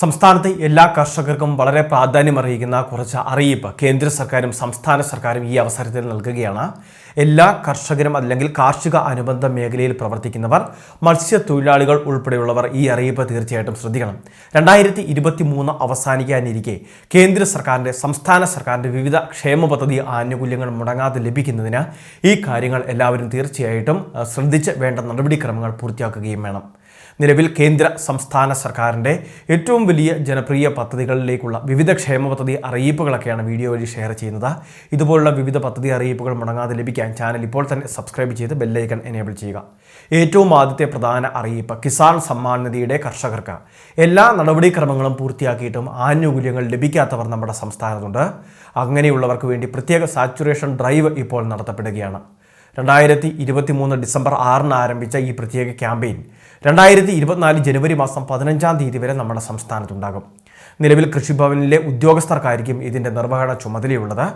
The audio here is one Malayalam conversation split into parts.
സംസ്ഥാനത്തെ എല്ലാ കർഷകർക്കും വളരെ പ്രാധാന്യമറിയിക്കുന്ന കുറച്ച് അറിയിപ്പ് കേന്ദ്ര സർക്കാരും സംസ്ഥാന സർക്കാരും ഈ അവസരത്തിൽ നൽകുകയാണ്. എല്ലാ കർഷകരും അല്ലെങ്കിൽ കാർഷിക അനുബന്ധ മേഖലയിൽ പ്രവർത്തിക്കുന്നവർ മത്സ്യത്തൊഴിലാളികൾ ഉൾപ്പെടെയുള്ളവർ ഈ അറിയിപ്പ് തീർച്ചയായിട്ടും ശ്രദ്ധിക്കണം. രണ്ടായിരത്തി ഇരുപത്തി മൂന്ന് അവസാനിക്കാനിരിക്കെ കേന്ദ്ര സർക്കാരിന്റെ സംസ്ഥാന സർക്കാരിന്റെ വിവിധ ക്ഷേമ പദ്ധതി ആനുകൂല്യങ്ങൾ മുടങ്ങാതെ ലഭിക്കുന്നതിന് ഈ കാര്യങ്ങൾ എല്ലാവരും തീർച്ചയായിട്ടും ശ്രദ്ധിച്ച് വേണ്ട നടപടിക്രമങ്ങൾ പൂർത്തിയാക്കുകയും വേണം. നിലവിൽ കേന്ദ്ര സംസ്ഥാന സർക്കാരിന്റെ ഏറ്റവും വലിയ ജനപ്രിയ പദ്ധതികളിലേക്കുള്ള വിവിധ ക്ഷേമ പദ്ധതി അറിയിപ്പുകളൊക്കെയാണ് വീഡിയോ വഴി ഷെയർ ചെയ്യുന്നത്. ഇതുപോലുള്ള വിവിധ പദ്ധതി അറിയിപ്പുകൾ മുടങ്ങാതെ ലഭിക്കാൻ ചാനൽ ഇപ്പോൾ തന്നെ സബ്സ്ക്രൈബ് ചെയ്ത് ബെല്ലൈക്കൺ എനേബിൾ ചെയ്യുക. ഏറ്റവും ആദ്യത്തെ പ്രധാന അറിയിപ്പ് കിസാൻ സമ്മാൻ നിധിയുടെ കർഷകർക്ക്. എല്ലാ നടപടിക്രമങ്ങളും പൂർത്തിയാക്കിയിട്ടും ആനുകൂല്യങ്ങൾ ലഭിക്കാത്തവർ നമ്മുടെ സംസ്ഥാനത്തുണ്ട്. അങ്ങനെയുള്ളവർക്ക് വേണ്ടി പ്രത്യേക സാച്ചുറേഷൻ ഡ്രൈവ് ഇപ്പോൾ നടത്തപ്പെടുകയാണ്. രണ്ടായിരത്തി ഇരുപത്തി മൂന്ന് ഡിസംബർ ആറിന് ആരംഭിച്ച ഈ പ്രത്യേക ക്യാമ്പയിൻ രണ്ടായിരത്തി ഇരുപത്തിനാല് ജനുവരി മാസം പതിനഞ്ചാം തീയതി വരെ നമ്മുടെ സംസ്ഥാനത്തുണ്ടാകും. നിലവിൽ കൃഷിഭവനിലെ ഉദ്യോഗസ്ഥർക്കായിരിക്കും ഇതിന്റെ നിർവഹണ ചുമതലയുള്ളത്.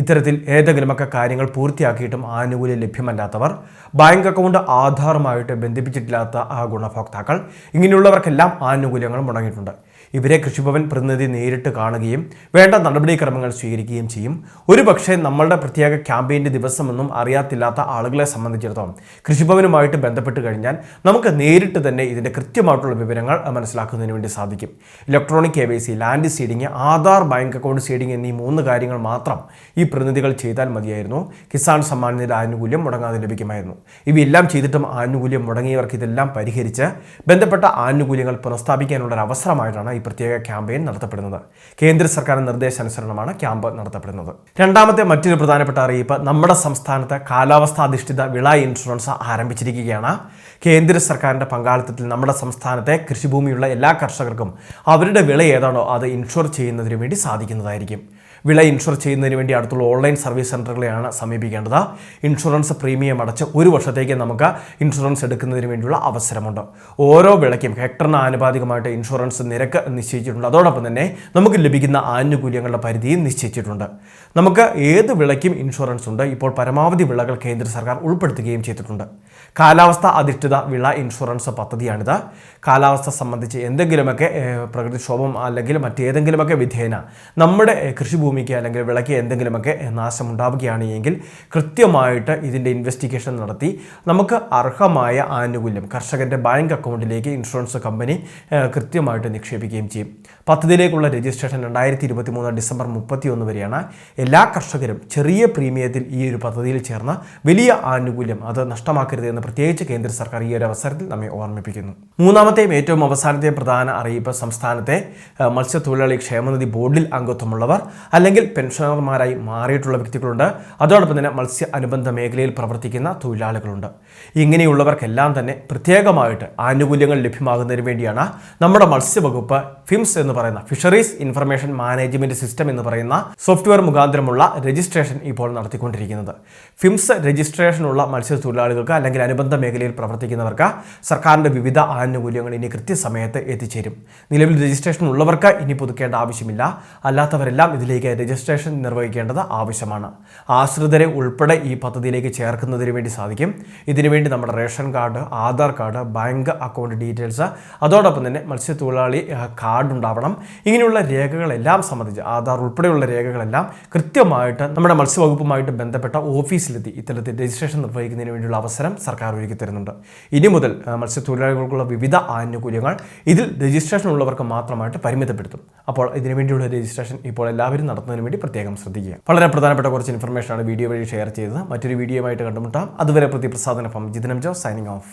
ഇത്തരത്തിൽ ഏതെങ്കിലുമൊക്കെ കാര്യങ്ങൾ പൂർത്തിയാക്കിയിട്ടും ആനുകൂല്യം ലഭ്യമല്ലാത്തവർ ബാങ്ക് അക്കൗണ്ട് ആധാറുമായിട്ട് ബന്ധിപ്പിച്ചിട്ടില്ലാത്ത ആ ഗുണഭോക്താക്കൾ ഇങ്ങനെയുള്ളവർക്കെല്ലാം ആനുകൂല്യങ്ങൾ മുടങ്ങിയിട്ടുണ്ട്. ഇവരെ കൃഷിഭവൻ പ്രതിനിധി നേരിട്ട് കാണുകയും വേണ്ട നടപടിക്രമങ്ങൾ സ്വീകരിക്കുകയും ചെയ്യും. ഒരുപക്ഷെ നമ്മളുടെ പ്രത്യേക ക്യാമ്പയിന്റെ ദിവസമൊന്നും അറിയാത്തില്ലാത്ത ആളുകളെ സംബന്ധിച്ചിടത്തോളം കൃഷിഭവനുമായിട്ട് ബന്ധപ്പെട്ട് കഴിഞ്ഞാൽ നമുക്ക് നേരിട്ട് തന്നെ ഇതിന്റെ കൃത്യമായിട്ടുള്ള വിവരങ്ങൾ മനസ്സിലാക്കുന്നതിന് വേണ്ടി സാധിക്കും. Electronic K Y C land seeding Aadhaar bank account seeding എന്നീ മൂന്ന് കാര്യങ്ങൾ മാത്രം ഈ പ്രതിനിധികൾ ചെയ്താൽ മതിയായിരുന്നു. കിസാൻ സമ്മാൻ നിധി ആനുകൂല്യം മുടങ്ങാതെ ലഭിക്കുമായിരുന്നു. ഇവയെല്ലാം ചെയ്തിട്ടും ആനുകൂല്യം മുടങ്ങിയവർക്ക് ഇതെല്ലാം പരിഹരിച്ച് ബന്ധപ്പെട്ട ആനുകൂല്യങ്ങൾ പുനഃസ്ഥാപിക്കാനുള്ള ഒരു അവസരമായിട്ടാണ് ഈ പ്രത്യേക ക്യാമ്പയിൻ നടത്തപ്പെടുന്നത്. കേന്ദ്ര സർക്കാർ നിർദ്ദേശാനുസരണമാണ് ക്യാമ്പ് നടത്തപ്പെടുന്നത്. രണ്ടാമത്തെ മറ്റൊരു പ്രധാനപ്പെട്ട അറിയിപ്പ് നമ്മുടെ സംസ്ഥാനത്ത് കാലാവസ്ഥ അധിഷ്ഠിത വിള ഇൻഷുറൻസ് ആരംഭിച്ചിരിക്കുകയാണ്. കേന്ദ്ര സർക്കാരിന്റെ പങ്കാളിത്തത്തിൽ നമ്മുടെ സംസ്ഥാനത്തെ കൃഷിഭൂമിയുള്ള എല്ലാ കർഷകർക്കും അവരുടെ വിള ഏതാണോ അത് ഇൻഷുർ ചെയ്യുന്നതിന് വേണ്ടി സാധിക്കുന്നതായിരിക്കും. വിള ഇൻഷുർ ചെയ്യുന്നതിന് വേണ്ടി അടുത്തുള്ള ഓൺലൈൻ സർവീസ് സെന്ററുകളെയാണ് സമീപിക്കേണ്ടത്. ഇൻഷുറൻസ് പ്രീമിയം അടച്ച് ഒരു വർഷത്തേക്ക് നമുക്ക് ഇൻഷുറൻസ് എടുക്കുന്നതിന് വേണ്ടിയുള്ള അവസരമുണ്ട്. ഓരോ വിളയ്ക്കും ഹെക്ടറിന് ആനുപാതികമായിട്ട് ഇൻഷുറൻസ് നിരക്ക് നിശ്ചയിച്ചിട്ടുണ്ട്. അതോടൊപ്പം തന്നെ നമുക്ക് ലഭിക്കുന്ന ആനുകൂല്യങ്ങളുടെ പരിധിയും നിശ്ചയിച്ചിട്ടുണ്ട്. നമുക്ക് ഏത് വിളയ്ക്കും ഇൻഷുറൻസ് ഉണ്ട്. ഇപ്പോൾ പരമാവധി വിളകൾ കേന്ദ്ര സർക്കാർ ഉൾപ്പെടുത്തുകയും ചെയ്തിട്ടുണ്ട്. കാലാവസ്ഥ അധിഷ്ഠിത വിള ഇൻഷുറൻസ് പദ്ധതിയാണിത്. കാലാവസ്ഥ സംബന്ധിച്ച് എന്തെങ്കിലുമൊക്കെ പ്രകൃതിക്ഷോഭം അല്ലെങ്കിൽ മറ്റേതെങ്കിലുമൊക്കെ വിധേന നമ്മുടെ ഏഹ്, കൃഷിഭൂമിക്ക് അല്ലെങ്കിൽ വിളയ്ക്ക് എന്തെങ്കിലുമൊക്കെ നാശം ഉണ്ടാവുകയാണ് എങ്കിൽ കൃത്യമായിട്ട് ഇതിന്റെ ഇൻവെസ്റ്റിഗേഷൻ നടത്തി. നമുക്ക് അർഹമായ ആനുകൂല്യം കർഷകന്റെ ബാങ്ക് അക്കൗണ്ടിലേക്ക് ഇൻഷുറൻസ് കമ്പനി കൃത്യമായിട്ട് നിക്ഷേപിക്കുകയും ചെയ്യും. പദ്ധതിയിലേക്കുള്ള രജിസ്ട്രേഷൻ രണ്ടായിരത്തി ഇരുപത്തി മൂന്ന് ഡിസംബർ മുപ്പത്തി ഒന്ന് വരെയാണ്. എല്ലാ കർഷകരും ചെറിയ പ്രീമിയത്തിൽ ഈ ഒരു പദ്ധതിയിൽ ചേർന്ന വലിയ ആനുകൂല്യം അത് നഷ്ടമാക്കരുത് എന്ന് പ്രത്യേകിച്ച് കേന്ദ്ര സർക്കാർ ഈ ഒരു അവസരത്തിൽ നമ്മെ ഓർമ്മിപ്പിക്കുന്നു. മൂന്നാമത്തെയും ഏറ്റവും അവസാനത്തെയും പ്രധാന അറിയിപ്പ് സംസ്ഥാനത്തെ മത്സ്യത്തൊഴിലാളി ക്ഷേമനിധി ബോർഡിൽ അംഗത്വമുള്ളവർ പെൻഷനർമാരായി മാറിയിട്ടുള്ള വ്യക്തികളുണ്ട്. അതോടൊപ്പം തന്നെ മത്സ്യ അനുബന്ധ മേഖലയിൽ പ്രവർത്തിക്കുന്ന തൊഴിലാളികളുണ്ട്. ഇങ്ങനെയുള്ളവർക്കെല്ലാം തന്നെ പ്രത്യേകമായിട്ട് ആനുകൂല്യങ്ങൾ ലഭ്യമാകുന്നതിന് വേണ്ടിയാണ് നമ്മുടെ മത്സ്യവകുപ്പ് ഫിംസ് എന്ന് പറയുന്ന ഫിഷറീസ് ഇൻഫർമേഷൻ മാനേജ്മെന്റ് സിസ്റ്റം എന്ന് പറയുന്ന സോഫ്റ്റ്വെയർ മുഖാന്തരമുള്ള രജിസ്ട്രേഷൻ ഇപ്പോൾ നടത്തിക്കൊണ്ടിരിക്കുന്നത്. ഫിംസ് രജിസ്ട്രേഷനുള്ള മത്സ്യത്തൊഴിലാളികൾക്ക് അല്ലെങ്കിൽ അനുബന്ധ മേഖലയിൽ പ്രവർത്തിക്കുന്നവർക്ക് സർക്കാരിന്റെ വിവിധ ആനുകൂല്യങ്ങൾ ഇനി കൃത്യസമയത്ത് എത്തിച്ചേരും. നിലവിൽ രജിസ്ട്രേഷൻ ഉള്ളവർക്ക് ഇനി പുതുക്കേണ്ട ആവശ്യമില്ല. അല്ലാത്തവരെല്ലാം ഇതിലേക്ക് രജിസ്ട്രേഷൻ നിർവഹിക്കേണ്ടത് ആവശ്യമാണ്. ആശ്രിതരെ ഉൾപ്പെടെ ഈ പദ്ധതിയിലേക്ക് ചേർക്കുന്നതിന് വേണ്ടി സാധിക്കും. ഇതിനുവേണ്ടി നമ്മുടെ ration card Aadhaar card bank account details അതോടൊപ്പം തന്നെ മത്സ്യത്തൊഴിലാളി കാർഡ് ഉണ്ടാവണം. ഇങ്ങനെയുള്ള രേഖകളെല്ലാം സംബന്ധിച്ച് ആധാർ ഉൾപ്പെടെയുള്ള രേഖകളെല്ലാം കൃത്യമായിട്ട് നമ്മുടെ മത്സ്യവകുപ്പുമായിട്ട് ബന്ധപ്പെട്ട ഓഫീസിലെത്തി ഇത്തരത്തിൽ രജിസ്ട്രേഷൻ നിർവഹിക്കുന്നതിന് വേണ്ടിയുള്ള അവസരം സർക്കാർ ഒരുക്കി തരുന്നുണ്ട്. ഇനി മുതൽ മത്സ്യത്തൊഴിലാളികൾക്കുള്ള വിവിധ ആനുകൂല്യങ്ങൾ ഇതിൽ രജിസ്ട്രേഷൻ ഉള്ളവർക്ക് മാത്രമായിട്ട് പരിമിതപ്പെടുത്തും. അപ്പോൾ ഇതിനുവേണ്ടിയുള്ള രജിസ്ട്രേഷൻ ഇപ്പോൾ എല്ലാവരും നടത്തുന്നതിന് വേണ്ടി പ്രത്യേകം ശ്രദ്ധിക്കുക. വളരെ പ്രധാനപ്പെട്ട കുറച്ച് ഇൻഫർമേഷനാണ് വീഡിയോ വഴി ഷെയർ ചെയ്തത്. മറ്റൊരു വീഡിയോ ആയിട്ട് കണ്ടുമുട്ടാം. അതുവരെ പ്രതിപ്രസാദനൊപ്പം ജിതിനം ജോ സൈനിങ് ഓഫ്